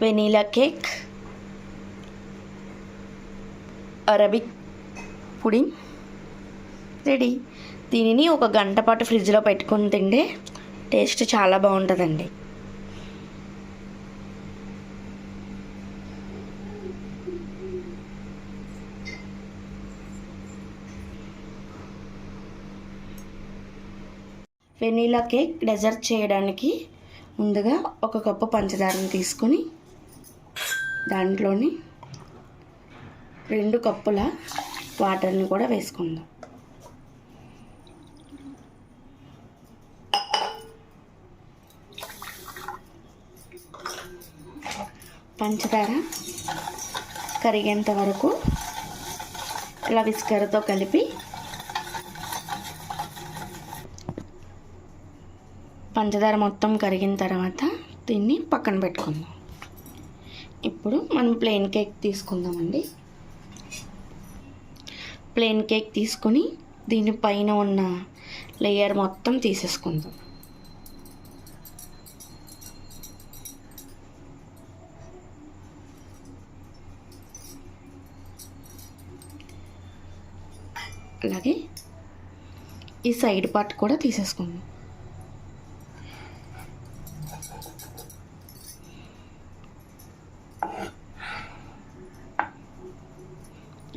Vanilla cake Arabic pudding ready. దీనిని ఒక గంట పాటు ఫ్రిడ్జ్లో పెట్టుకొని తింటే టేస్ట్ చాలా బాగుంటుందండి. వెనీలా కేక్ డెజర్ట్ చేయడానికి ముందుగా ఒక కప్పు పంచదారని తీసుకొని దాంట్లోని రెండు కప్పుల వాటర్ని కూడా వేసుకుందాం. పంచదార కరిగేంత వరకు ఇలా విస్కర్తో కలిపి పంచదార మొత్తం కరిగిన తర్వాత దీన్ని పక్కన పెట్టుకుందాం. ఇప్పుడు మనం ప్లెయిన్ కేక్ తీసుకుందామండి. ప్లెయిన్ కేక్ తీసుకొని దీనిపైన ఉన్న లేయర్ మొత్తం తీసేసుకుందాం. అలాగే ఈ సైడ్ పార్ట్ కూడా తీసేసుకుందాం.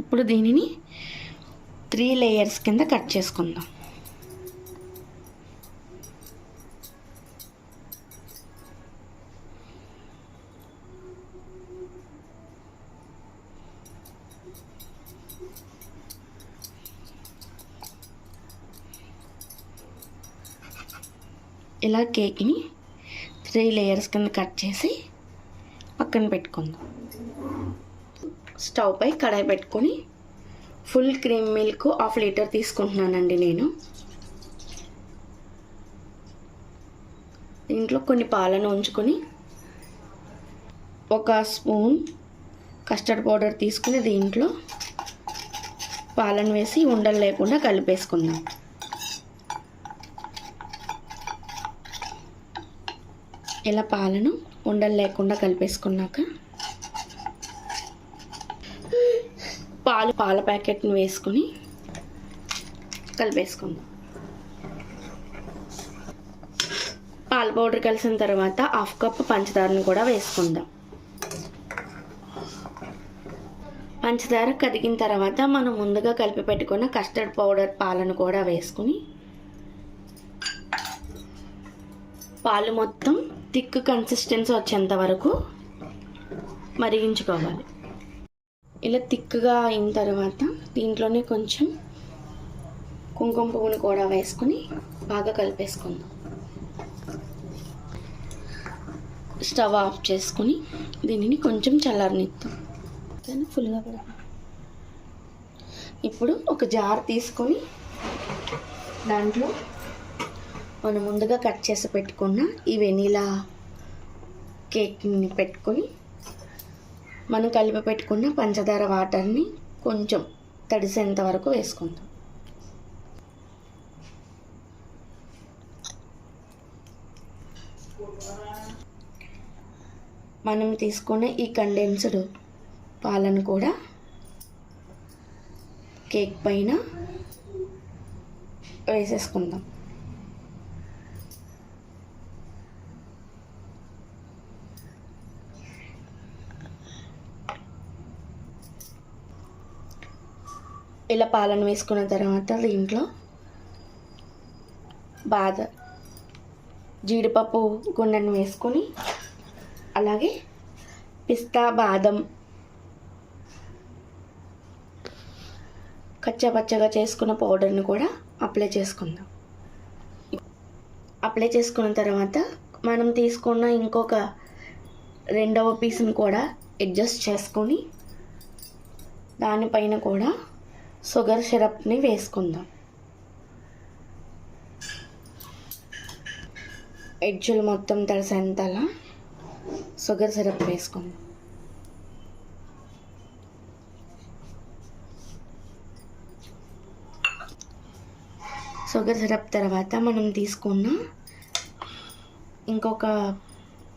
ఇప్పుడు దీనిని త్రీ లేయర్స్ కింద కట్ చేసుకుందాం. ఇలా కేక్ని త్రీ లేయర్స్ కింద కట్ చేసి పక్కన పెట్టుకుందాం. స్టవ్ పై కడాయి పెట్టుకొని full cream milk half litre తీసుకుంటున్నానండి నేను. దీంట్లో కొన్ని పాలను ఉంచుకొని ఒక స్పూన్ కస్టర్డ్ పౌడర్ తీసుకుని దీంట్లో పాలను వేసి ఉండలు లేకుండా కలిపేసుకుందాం. ఇలా పాలను ఉండలు లేకుండా కలిపేసుకున్నాక పాలు పాల ప్యాకెట్ని వేసుకొని కలిపేసుకుందాం. పాల పౌడర్ కలిసిన తర్వాత హాఫ్ కప్ పంచదారను కూడా వేసుకుందాం. పంచదార కదిగిన తర్వాత మనం ముందుగా కలిపి పెట్టుకున్న కస్టర్డ్ పౌడర్ పాలను కూడా వేసుకుని పాలు మొత్తం థిక్ కన్సిస్టెన్సీ వచ్చేంత వరకు మరిగించుకోవాలి. ఇలా థిక్గా అయిన తర్వాత దీంట్లోనే కొంచెం కుంకుమ పువ్వును కూడా వేసుకొని బాగా కలిపేసుకుందాం. స్టవ్ ఆఫ్ చేసుకొని దీనిని కొంచెం చల్లారనిద్దాం. కానీ ఫుల్గా కూడా ఇప్పుడు ఒక జార్ తీసుకొని దాంట్లో మనం ముందుగా కట్ చేసి పెట్టుకున్న ఈ వెనీలా కేక్ని పెట్టుకొని మనం కలిపి పెట్టుకున్న పంచదార వాటర్ని కొంచెం తడిసేంత వరకు వేసుకుందాం. మనం తీసుకున్న ఈ కండెన్స్డ్ పాలను కూడా కేక్ పైన వేసేసుకుందాం. ఇలా పాలను వేసుకున్న తర్వాత దీంట్లో బాదం జీడిపప్పు గుండెను వేసుకొని అలాగే పిస్తా బాదం కచ్చపచ్చగా చేసుకున్న పౌడర్ని కూడా అప్లై చేసుకుందాం. అప్లై చేసుకున్న తర్వాత మనం తీసుకున్న ఇంకొక రెండవ పీస్ని కూడా అడ్జస్ట్ చేసుకొని దానిపైన కూడా షుగర్ సిరప్ని వేసుకుందాం. ఎడ్జులు మొత్తం తడిసేంతలా షుగర్ సిరప్ వేసుకుందాం. షుగర్ సిరప్ తర్వాత మనం తీసుకున్న ఇంకొక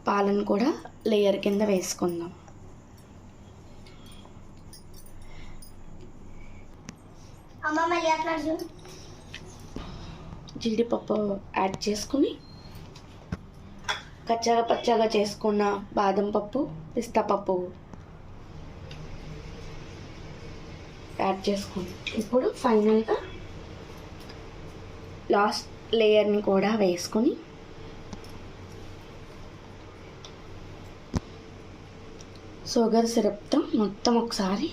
పాలను కూడా లేయర్ కింద వేసుకుందాం. జీడిపప్పు యాడ్ చేసుకుని కచ్చగా పచ్చగా చేసుకున్న బాదం పప్పు పిస్తా పప్పు యాడ్ చేసుకుని ఇప్పుడు ఫైనల్గా లాస్ట్ లేయర్ని కూడా వేసుకొని షుగర్ సిరప్తో మొత్తం ఒకసారి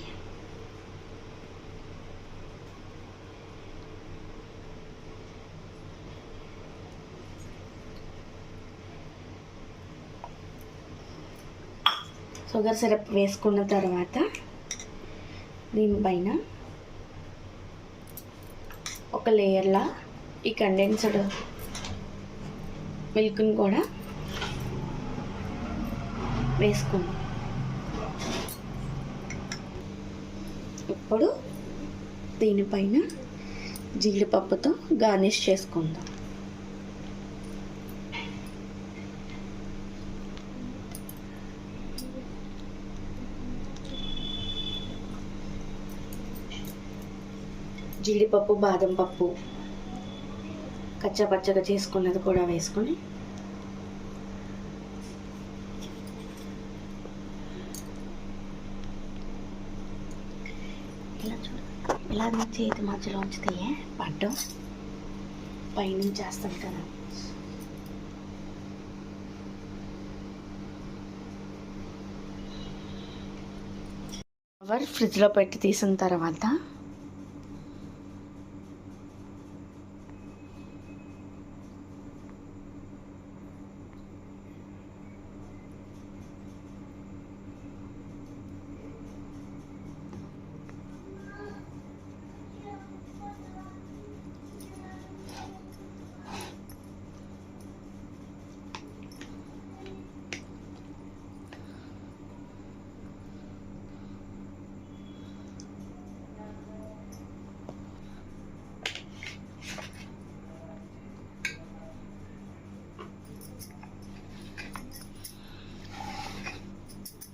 షుగర్ సిరప్ వేసుకున్న తర్వాత దీనిపైన ఒక లేయర్లా ఈ కండెన్స్డ్ మిల్క్ని కూడా వేసుకుందాం. ఇప్పుడు దీనిపైన జీడిపప్పుతో గార్నిష్ చేసుకుందాం. జీడిపప్పు బాదం పప్పు కచ్చపచ్చగా చేసుకున్నది కూడా వేసుకొని ఇలా చూడు. ఇలా మీ చేతి మధ్యలో ఉంచితే పడ్డం? పైనుంచి చేస్తాం కదా. ఫ్రిడ్జ్లో పెట్టి తీసిన తర్వాత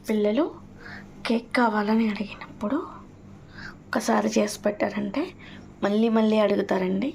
పిల్లలు కేక్ కావాలని అడిగినప్పుడు ఒకసారి చేసి పెట్టారంటే మళ్ళీ మళ్ళీ అడుగుతారండి.